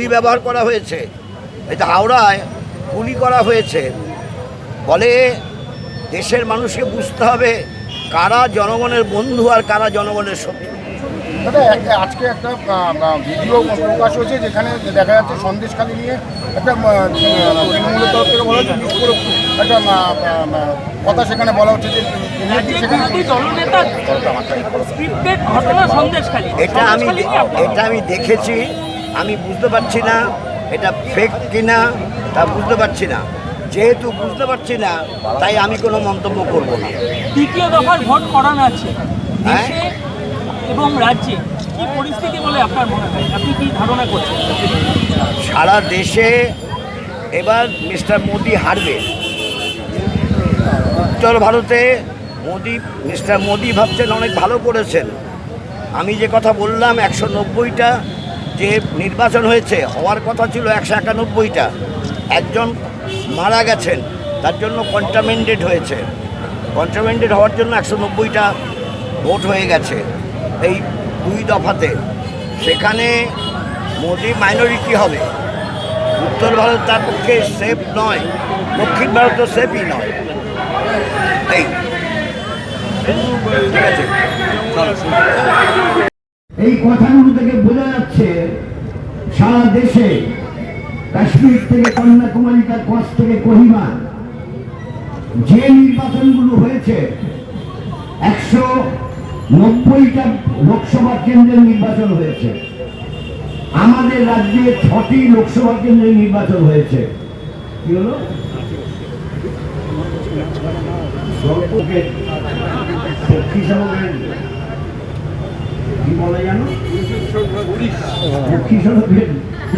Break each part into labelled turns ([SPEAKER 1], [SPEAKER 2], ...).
[SPEAKER 1] গুলি ব্যবহার করা হয়েছে। এটা হাওড়ায় গুলি করা হয়েছে। ফলে দেশের মানুষকে বুঝতে হবে কারা জনগণের বন্ধু আর কারা জনগণের শত্রু।
[SPEAKER 2] দাদা আজকে একটা ভিডিও প্রকাশ হয়েছে যেখানে দেখা যাচ্ছে সন্দেশখালী নিয়ে একটা তৃণমূলের তরফ থেকে বলা হচ্ছে বিস্ফোরক একটা কথা সেখানে বলা হচ্ছে যে
[SPEAKER 1] এটা আমি? এটা আমি দেখেছি। আমি বুঝতে পারছি না এটা ফেক কিনা তা বুঝতে পারছি না। যেহেতু বুঝতে পারছি না তাই আমি কোনো মন্তব্য করব না।
[SPEAKER 3] দ্বিতীয় দফার ভোট করানো আছে।
[SPEAKER 1] হ্যাঁ?
[SPEAKER 3] এবং রাজ্যে কি পরিস্থিতি বলে আপনার মনে হয়? আপনি কি ধারণা করছেন?
[SPEAKER 1] সারা দেশে এবার মিস্টার মোদি হারবে। উত্তর ভারতে মোদি মিস্টার মোদি ভাবছেন অনেক ভালো করেছেন। আমি যে কথা বললাম একশো নব্বইটা যে নির্বাচন হয়েছে, হওয়ার কথা ছিল একশো একানব্বইটা। একজন মারা গেছেন, তার জন্য কন্টামেন্টেড হয়েছে। কন্টামেন্টেড হওয়ার জন্য একশো নব্বইটা ভোট হয়ে গেছে এই দুই দফাতে। সেখানে মোদি মাইনরিটি হবে। উত্তর ভারত তার পক্ষে সেফ নয়, দক্ষিণ ভারতও সেফই নয়। এই। ঠিক আছে?
[SPEAKER 4] এই কথাগুলো থেকে বোঝা যাচ্ছে সারা দেশে কাশ্মীর থেকে কন্যাকুমারী তার কচ্ছ থেকে কোহিমা। যে নির্বাচনগুলো হয়েছে, একশো নব্বইটা লোকসভা কেন্দ্রের নির্বাচন হয়েছে। আমাদের রাজ্যে ছটি লোকসভা কেন্দ্রের নির্বাচন হয়েছে। কি হলো? কি বলে জানো?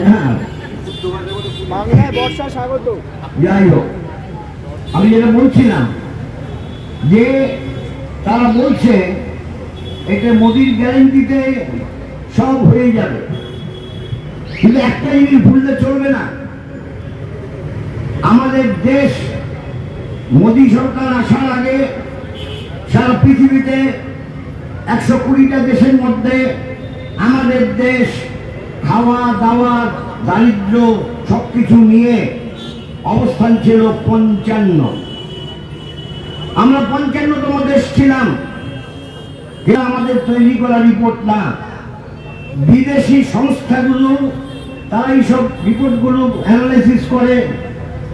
[SPEAKER 4] হ্যাঁ
[SPEAKER 2] বাংলায় বর্ষা স্বাগত।
[SPEAKER 4] যাই হোক আমি যেটা বলছিলাম যে তারা বলছে এটা মোদির গ্যারেন্টিতে সব হয়ে যাবে। কিন্তু একটা জিনিস ভুললে চলবে না। আমাদের দেশ মোদী সরকার আসার আগে সারা পৃথিবীতে একশো কুড়িটা দেশের মধ্যে আমাদের দেশ খাওয়া, দাওয়া, দারিদ্র সব কিছু নিয়ে অবস্থান ছিল পঞ্চান্ন। আমরা পঞ্চান্নতম দেশ ছিলাম। এটা আমাদের তৈরি করা রিপোর্ট না। বিদেশি সংস্থাগুলো তারা এইসব রিপোর্টগুলো অ্যানালাইসিস করে।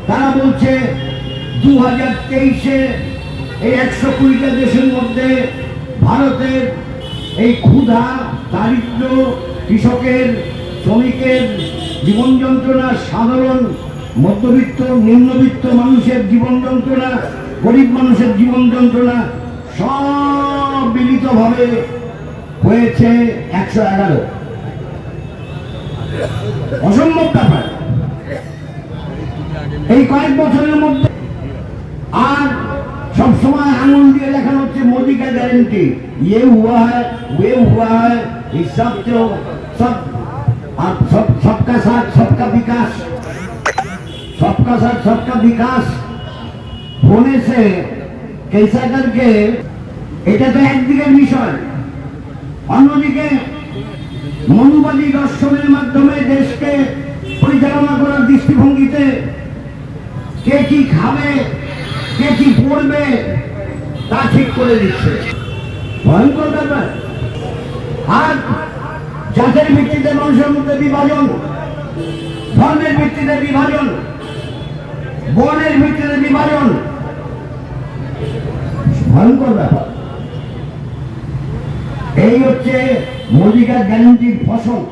[SPEAKER 4] তারা বলছে দু হাজার তেইশে এই একশো কুড়িটা দেশের মধ্যে ভারতের এই ক্ষুধা, দারিদ্র কৃষকের, শ্রমিকের জীবন যন্ত্রণা, সাধারণ মধ্যবিত্ত, নিম্নবিত্ত মানুষের জীবন যন্ত্রণা, গরিব মানুষের জীবন যন্ত্রণা সব মিলিতভাবে হয়েছে একশো এগারো। অসম্ভব ব্যাপার। এই কয়েক বছরের মধ্যে আর सब समय आंगुल दिए लेखन होते मोदी का गारंटी ये हुआ है वे हुआ है ये सब जो सब आप सब सबका साथ सबका विकास सबका साथ सबका विकास होने से कैसा करके এটা তো একদিকের বিষয় অন্যদিকে মনুবাদী দর্শনের মাধ্যমে দেশকে পরিচালনা করার দৃষ্টিভঙ্গিতে কে কি খাবে কে কি পড়বে তা ঠিক করে দিচ্ছে। ভয়ঙ্কর ব্যাপার। আর জাতের ভিত্তিতে মানুষের মধ্যে বিভাজন, ধর্মের ভিত্তিতে বিভাজন বর্ণের ভিত্তিতে বিভাজন, ভয়ঙ্কর ব্যাপার। এই হচ্ছে মোদিকার গ্যারান্টির ফসল।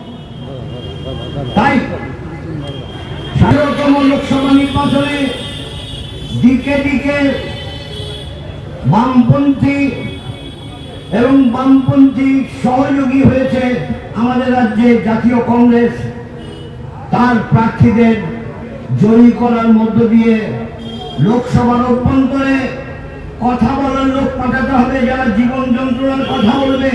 [SPEAKER 4] তাই ষাটতম লোকসভা নির্বাচনে দিকে দিকে বামপন্থী এবং বামপন্থী সহযোগী হয়েছে আমাদের রাজ্যে জাতীয় কংগ্রেস। তার প্রার্থীদের জয়ী করার মধ্য দিয়ে লোকসভার অভ্যন্তরে কথা বলার লোক পাঠাতে হবে, যারা জীবন যন্ত্রণার কথা বলবে।